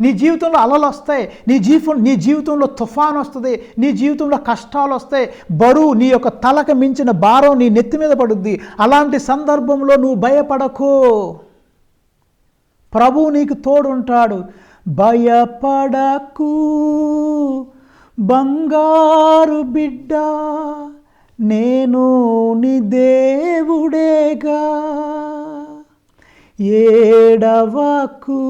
నీ జీవితంలో అలలు వస్తాయి. నీ జీవితం నీ జీవితంలో తుఫాన్ వస్తుంది. నీ జీవితంలో కష్టాలు వస్తాయి. బరువు నీ యొక్క తలకు మించిన భారం నీ నెత్తి మీద పడుద్ది. అలాంటి సందర్భంలో నువ్వు భయపడకు. ప్రభువు నీకు తోడుంటాడు. భయపడకు. బంగారు బిడ్డ నేను నీ దేవుడేగా. ఏడవకు.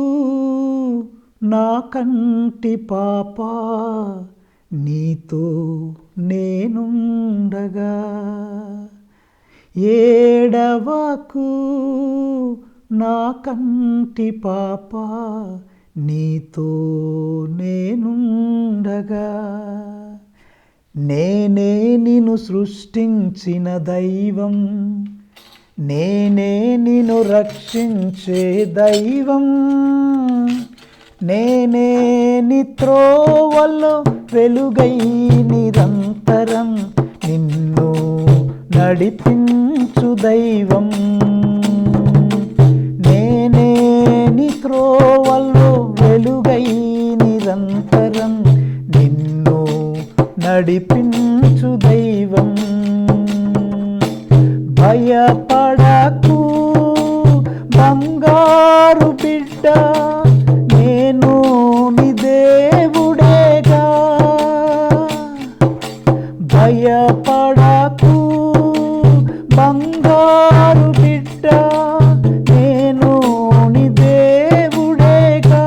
నా కంటి పాప నీతో నేనుండగా. ఏడవకు నా కంటి పాప నీతో నేనుండగా. నేనే నిన్ను సృష్టించిన దైవం నేనే నిన్ను రక్షించే దైవం. నేనే నీ వెలుగై నిరంతరం నిన్ను నడిపించు దైవం. నేనే నీ వెలుగై నిరంతరం నిన్ను నడిపించు దైవం. భయపడ భయపడకు. బంగారు బిడ్డ నేను నీ దేవుడేగా.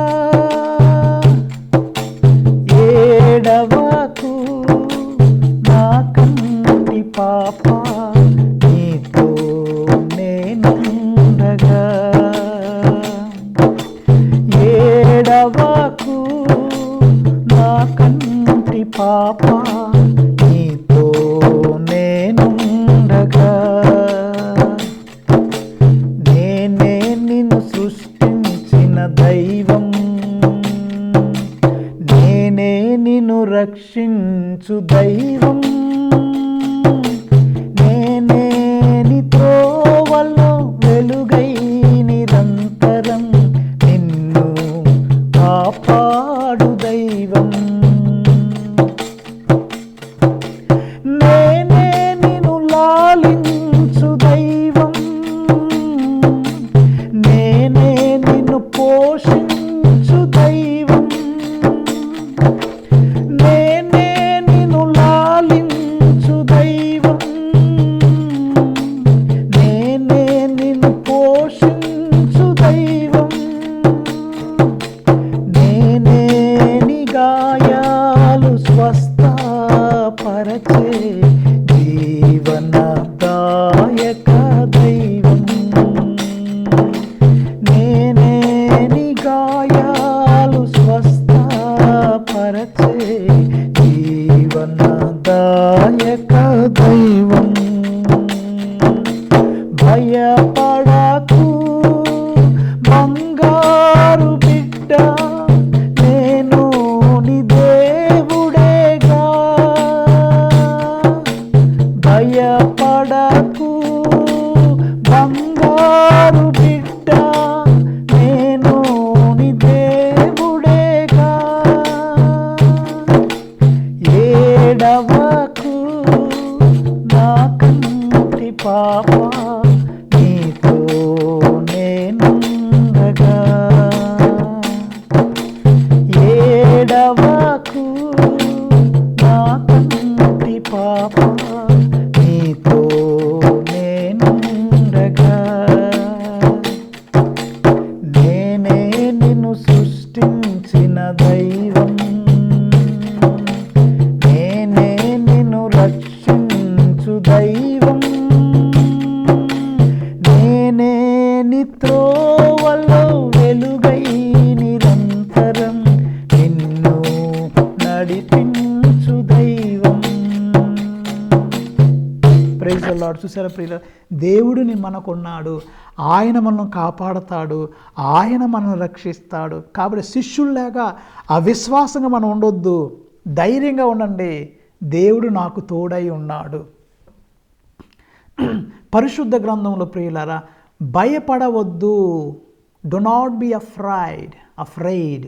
ఏడవకు నా కంటి పాప. ఏడవకు నా కంటి పాప నీతో నేనుండగా. నేనే నిన్ను సృష్టించిన దైవం ప్రైజ్ చూసారా ప్రియుల దేవుడిని మనకున్నాడు ఆయన మనల్ని కాపాడతాడు ఆయన మనల్ని రక్షిస్తాడు. కాబట్టి శిష్యుల్లాగా అవిశ్వాసంగా మనం ఉండొద్దు ధైర్యంగా ఉండండి దేవుడు నాకు తోడై ఉన్నాడు. పరిశుద్ధ గ్రంథంలో ప్రియులారా భయపడవద్దు do not be afraid afraid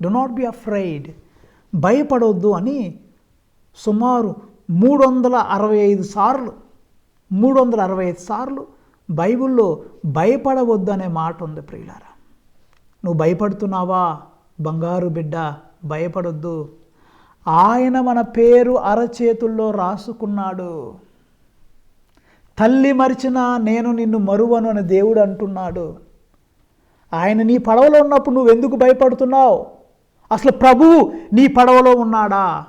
do not be afraid భయపడవద్దు అని సుమారు మూడు వందల అరవై ఐదు సార్లు మూడు వందల అరవై ఐదు సార్లు బైబిల్లో భయపడవద్దు అనే మాట ఉంది ప్రియులారా. నువ్వు భయపడుతున్నావా? బంగారు బిడ్డ భయపడొద్దు. ఆయన మన పేరు అరచేతుల్లో రాసుకున్నాడు. తల్లి మరిచినా నేను నిన్ను మరువను అని దేవుడు అంటున్నాడు. ఆయన నీ పడవలో ఉన్నప్పుడు నువ్వు ఎందుకు భయపడుతున్నావు? అసలు ప్రభువు నీ పడవలో ఉన్నాడా?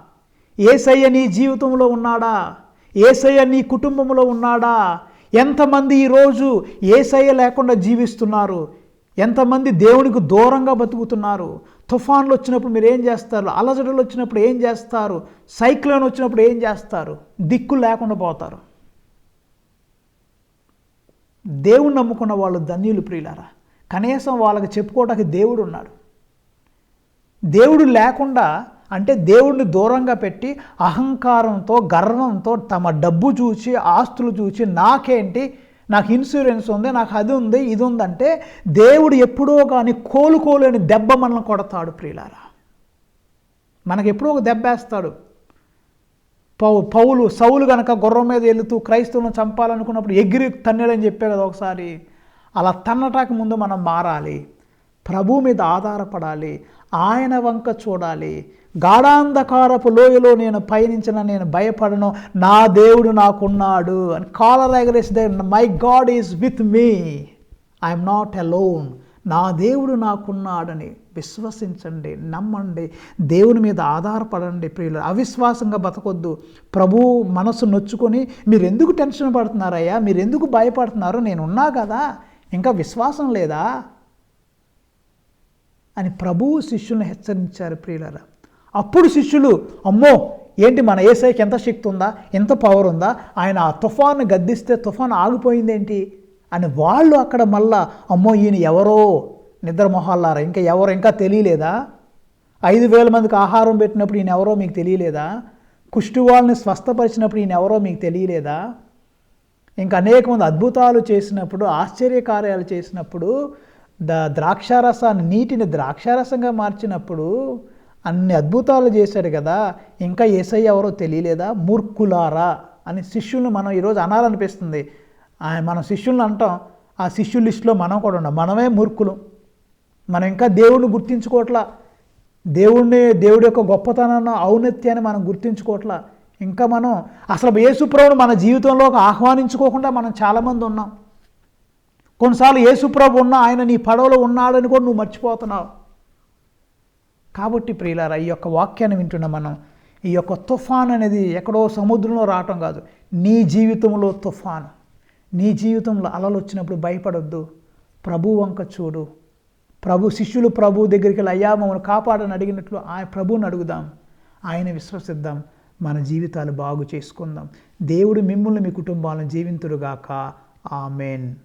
ఏసయ్య నీ జీవితంలో ఉన్నాడా? ఏసయ్య నీ కుటుంబంలో ఉన్నాడా? ఎంతమంది ఈరోజు ఏసయ్య లేకుండా జీవిస్తున్నారు? ఎంతమంది దేవునికి దూరంగా బతుకుతున్నారు? తుఫాన్లు వచ్చినప్పుడు మీరు ఏం చేస్తారు? అలజడులు వచ్చినప్పుడు ఏం చేస్తారు? సైక్లోన్ వచ్చినప్పుడు ఏం చేస్తారు? దిక్కు లేకుండా పోతారు. దేవుని నమ్ముకున్న వాళ్ళు ధన్యులు ప్రియులారా. కనీసం వాళ్ళకి చెప్పుకోవడానికి దేవుడు ఉన్నాడు. దేవుడు లేకుండా అంటే దేవుడిని దూరంగా పెట్టి అహంకారంతో గర్వంతో తమ డబ్బు చూసి ఆస్తులు చూసి నాకేంటి? నాకు ఇన్సూరెన్స్ ఉంది నాకు అది ఉంది ఇది ఉందంటే దేవుడు ఎప్పుడో కానీ కోలుకోలేని దెబ్బ మనల్ని కొడతాడు ప్రియులారా. మనకి ఎప్పుడో ఒక దెబ్బ వేస్తాడు. పౌ పౌలు సౌలు గనక గుర్రం మీద వెళుతూ క్రైస్తవులను చంపాలనుకున్నప్పుడు ఎగిరి తన్నడని చెప్పే కదా ఒకసారి. అలా తన్నటానికి ముందు మనం మారాలి. ప్రభు మీద ఆధారపడాలి ఆయన వంక చూడాలి. గాఢాంధకారపు లోయలో నేను పయనించిన నేను భయపడను నా దేవుడు నాకున్నాడు అని కాలర్ ఎగరేసి my God is with me I am not alone నా దేవుడు నాకున్నాడని విశ్వసించండి నమ్మండి దేవుని మీద ఆధారపడండి ప్రియులు అవిశ్వాసంగా బతకొద్దు. ప్రభు మనసు నొచ్చుకొని మీరు ఎందుకు టెన్షన్ పడుతున్నారయ్యా? మీరు ఎందుకు భయపడుతున్నారు? నేను ఉన్నా కదా. ఇంకా విశ్వాసం లేదా? అని ప్రభువు శిష్యులను హెచ్చరించారు ప్రియులరా. అప్పుడు శిష్యులు అమ్మో ఏంటి మన ఏసైకి ఎంత శక్తి ఉందా? ఎంత పవర్ ఉందా? ఆయన ఆ తుఫాను గద్దిస్తే తుఫాను ఆగిపోయిందేంటి? అని వాళ్ళు అక్కడ మళ్ళా అమ్మో ఈయన ఎవరో? నిద్ర మొహాలారా ఇంకా ఎవరో? ఇంకా తెలియలేదా? ఐదు వేల మందికి ఆహారం పెట్టినప్పుడు ఈయన ఎవరో మీకు తెలియలేదా? కుష్టి వాళ్ళని స్వస్థపరిచినప్పుడు ఈయన ఎవరో మీకు తెలియలేదా? ఇంకా అనేక మంది అద్భుతాలు చేసినప్పుడు ఆశ్చర్యకార్యాలు చేసినప్పుడు ద ద్రాక్షారసాన్ని నీటిని ద్రాక్షారసంగా మార్చినప్పుడు అన్ని అద్భుతాలు చేశాడు కదా. ఇంకా ఏసై ఎవరో తెలియలేదా? మూర్ఖులారా అని శిష్యుల్ని మనం ఈరోజు అనాలనిపిస్తుంది. ఆయన మన శిష్యుల్ని అంటాం. ఆ శిష్యుల లిస్టులో మనం కూడా ఉన్నాం. మనమే మూర్ఖులు. మనం ఇంకా దేవుడిని గుర్తించుకోవట్లా. దేవుణ్ణి దేవుడి యొక్క గొప్పతనాన్ని ఔన్నత్యాన్ని మనం గుర్తించుకోవట్లా. ఇంకా మనం అసలు యేసుప్రభుని మన జీవితంలోకి ఆహ్వానించుకోకుండా మనం చాలామంది ఉన్నాం. కొన్నిసార్లు యేసుప్రభు ఉన్న ఆయన నీ పడవలో ఉన్నాడని కూడా నువ్వు మర్చిపోతున్నావు. కాబట్టి ప్రియులారా ఈ యొక్క వాక్యాన్ని వింటున్న మనం ఈ యొక్క తుఫాన్ అనేది ఎక్కడో సముద్రంలో రావటం కాదు. నీ జీవితంలో తుఫాన్. నీ జీవితంలో అలలు వచ్చినప్పుడు భయపడొద్దు. ప్రభు వంక చూడు. ప్రభు శిష్యులు ప్రభు దగ్గరికి వెళ్ళి అయ్యా మమ్మల్ని కాపాడని అడిగినట్లు ఆయన ప్రభువుని అడుగుదాం. ఆయన విశ్వసిద్దాం. మన జీవితాలు బాగు చేసుకుందాం. దేవుడు మిమ్మల్ని మీ కుటుంబాలను జీవింతుడుగాక. ఆమెన్.